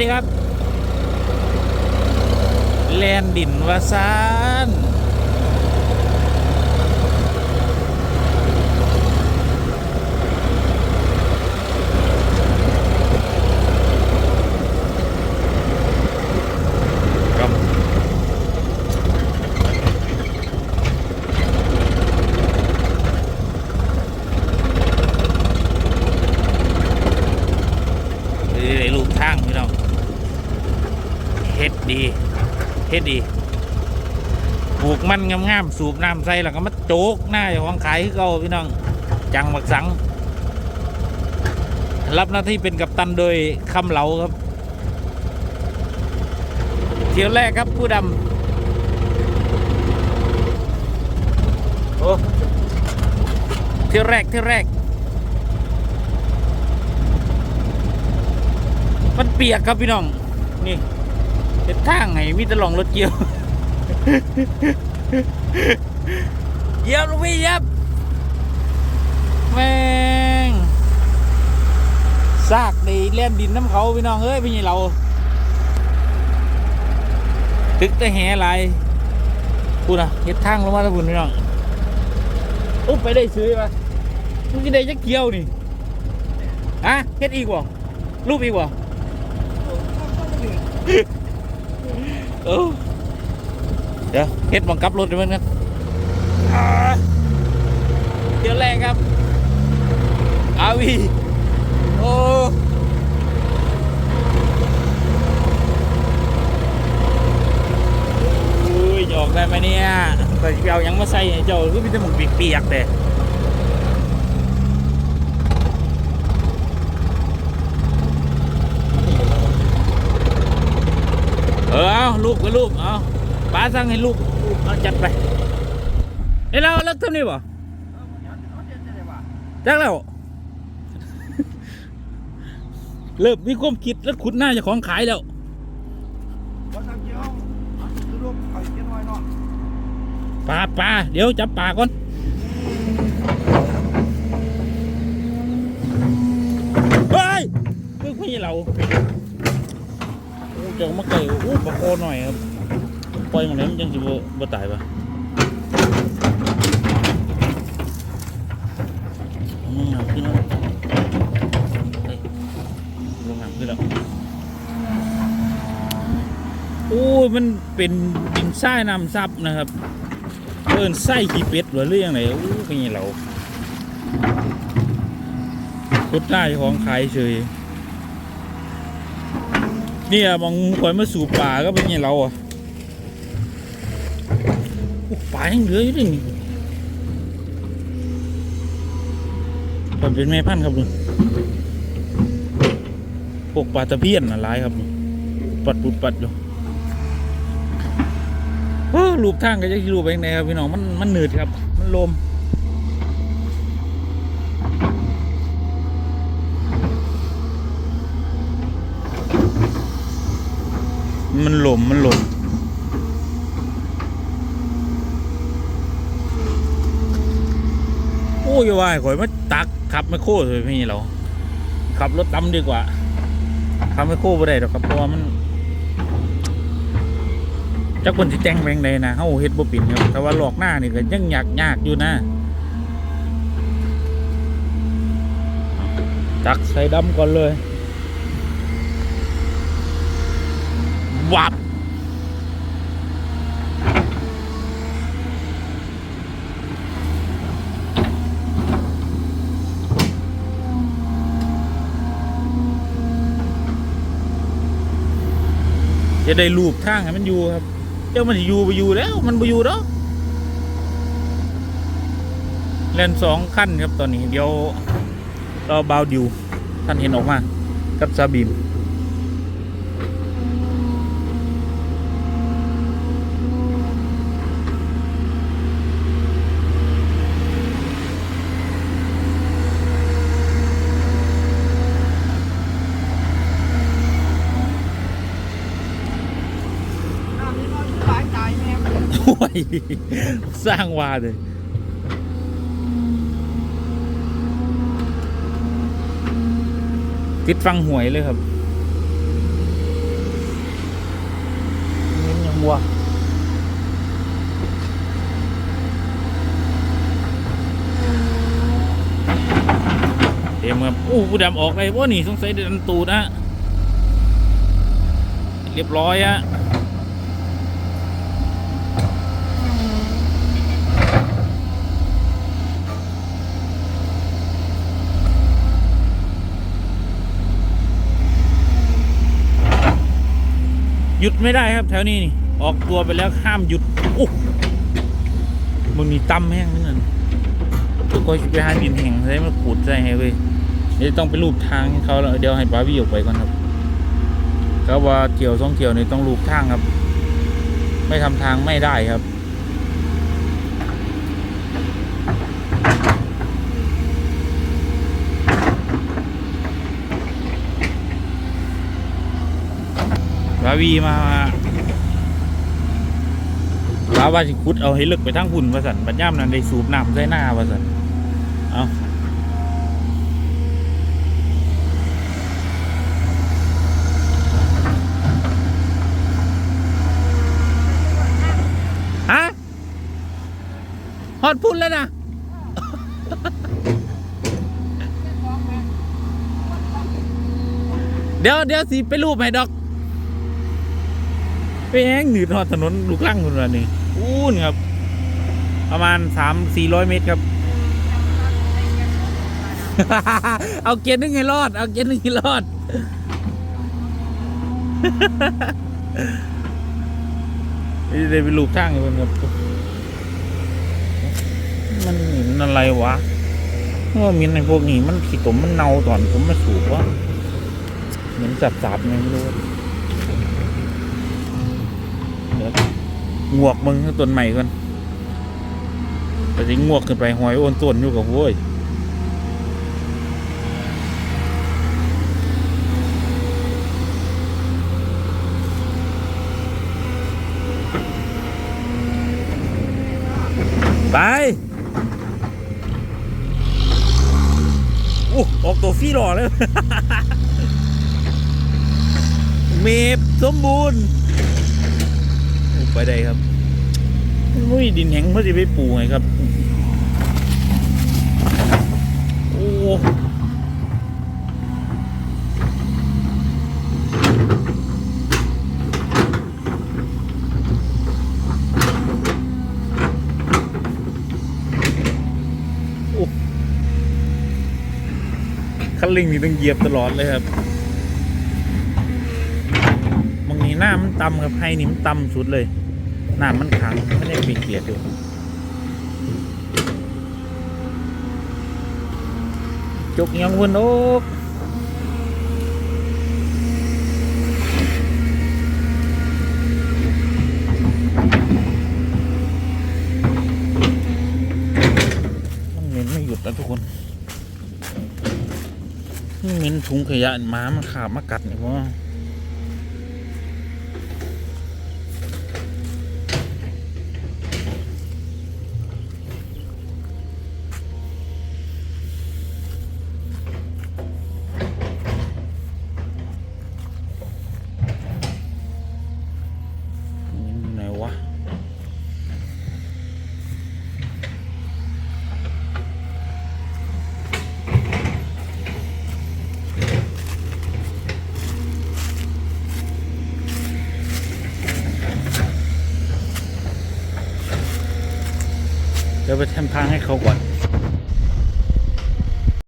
ดีครับ แลนดินวาซาน ครับนี่ลูกทางพี่น้องเฮ็ดดี เฮ็ดดีปลูกมันงามๆสูบน้ำใส่แล้วก็มาโจกหน้าเจ้าของขายคือเก่าพี่น้องจังบักสัง รับหน้าที่เป็นกัปตันโดยคำเหลาครับ เที่ยวแรกครับผู้ดำโอ้เที่ยวแรกเที่ยวแรก มันเปียกครับพี่น้องนี่ เป็นทางไงมีแตลองรถเกี่ยวเยียบลงไปเยียบแม่งซากในเล่นดินน้ำเขาพี่น้องเอ้ยพี่นี่เราตึกต่แห่หลายพูดนะเฮ็ดทางลงมาแล้วพูดพี่น้องอุ๊บไปได้ซื้อปะมึงกินได้จักเกี่ยวนี่ฮะเฮ็ดอีกบ่รูปอีกบ่ เออเดี๋ยวเฮ็ดบังคับรถด้วยมันกันอ่าเดี๋ยวแรกครับ อาวี โอ้อุ้ยจะออกได้ไหมเนี่ยแต่จะเอาหยังมาใส่ให้เจ้าคือมีแต่หมกเปียกๆเด้ ลูกก็ลูกเอาป้าสั่งให้ลูกลูกเอาจัดไปเอ้เราเลิกเท่านี้บ่จักแล้วเริ่มมีความคิดแล้วขุดหน้าจะของขายแล้ววันน้ำเกี่าซื้อลูกไข่าะปลาปลาเดี๋ยวจับปลาก่อนเฮ้ยเพิ่งพี่เรา เจ้ามาไก่โอ้ปลาโคหน่อยครับปล่อยมันไหนมันยังสิบ่บ่ตายปะลงน้ำขึ้นแล้วเฮ้ยลงน้ำขึ้นแล้วโอ้ยมันเป็นดินทรายน้ำซับนะครับเอินไส้ขี้เป็ดหรือเรื่องไหนโอ้เป็นไงเราคุดได้ของขายเฉย นี่ยมองข่อยมาสู่ป่าก็เป็นไงเราอะป่ายังเหลืออยู่ดิมันเป็นแม่พันธุ์ครับลุงพวกปลาตะเพียนน่ะหลายครับลุงปัดปุดปัดอยู่โอ้รูปทางก็จะรูปไปไหนครับพี่น้องมันมันหนืดครับ มันลม มันหลมมันหลมโอ้ยว่าให้ข่อยมาตักขับไม่โค้เลยพี่เราขับรถดำดีกว่าขับไม่โค้ไม่ได้หรอกครับเพราะว่ามันจักคนที่แต่งแปลงใดนะเฮาเฮ็ดบ่ป็นครับแต่ว่าหลอกหน้านี่ก็ยังยากยากอยู่นะตักใส่ดำก่อนเลย วับจะได้รูปทางให้มันอยู่ครับ เจ้ามันอยู่ไปอยู่แล้ว มันไปอยู่แล้วเลนสองขั้นครับตอนนี้ เดี๋ยวรอบาวดิวท่านเห็นออกมา กับซาบีมโอ้ย สร้างวาเลยติดฟังหวยเลยครับบังวัวเต็มครับอู้ผู้ดำออกเลยว่านี่สงสัยดินตูดนะเรียบร้อยอะ หยุดไม่ได้ครับแถวนี้นี่ ออกตัวไปแล้วห้ามหยุดโอ้มึงมีตั้มแห้งนั่นตัวก็จะไปหาดินแห้งใช้มาขูดใช่ให้เว้ยเดี๋ยวต้องไปรูปทางให้เขาแล้วเดี๋ยวให้บาร์บี้ออกไปก่อนครับก็ว่าเกี่ยวสองเกี่ยวนี่ต้องรูปทางครับ ไม่ทำทางไม่ได้ครับ บาวีมาบาว่าสิคุดเอาให้ลึกไปทั้งหุ่นว่าสันบัดย่ำนั้นได้สูบน้ำใส่หน้าว่าสันเอาฮะฮอดพุ่นแล้วนะเดี๋ยวเดี๋ยวสิไปรูปให้ดอก ไปแห้งหนืดหอดถนนลูกลังคนละนี่อู้นครับ ประมาณสามสี่ร้อยเมตรครับ เอาเกียร์นึงให้รอด เอาเกียร์นึงให้รอด นี่ได้ไปลูกทางอยู่คนครับมันมันอะไรวะว่ามีในพวกนี้มันขี้ตมมันเน่าตอนผมมาสูบว่าเหมือนสับๆไงไม่รู้ เดี๋ยว งวกมึงต้นใหม่ก่อนแต่สิงวกขึ้นไปหอยโอนต้นอยู่กับโว้ยไปโอ้ออกตัวฟรีหล่อเลย เมฟสมบูรณ์ ไปได้ครับมุ้ยดินแห้งเพื่อจะไปปลูกไงครับโอ้โอ้คันเร่งนี่ต้องเหยียบตลอดเลยครับ บาง น้ามันต่ำครับให้นี่มันต่ำสุดเลยน้ามันขังไม่ได้ปีเกียดอยู่จกยังวนโอกมันเหม็นไม่หยุดนะทุกคนมันเหม็นถุงขยะหมามันขาบมากัดเนี่ยพราะว่าอ ไปทำทางให้เขาก่อน